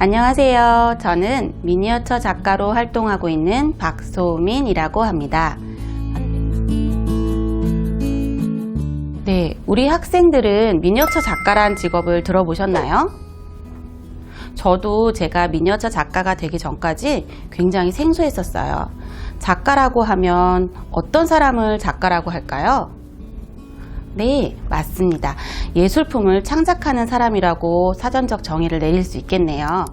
안녕하세요. 저는 미니어처 작가로 활동하고 있는 박소민이라고 합니다. 네, 우리 학생들은 미니어처 작가란 직업을 들어보셨나요? 저도 제가 미니어처 작가가 되기 전까지 굉장히 생소했었어요. 작가라고 하면 어떤 사람을 작가라고 할까요? 네, 맞습니다. 예술품을 창작하는 사람이라고 사전적 정의를 내릴 수 있겠네요.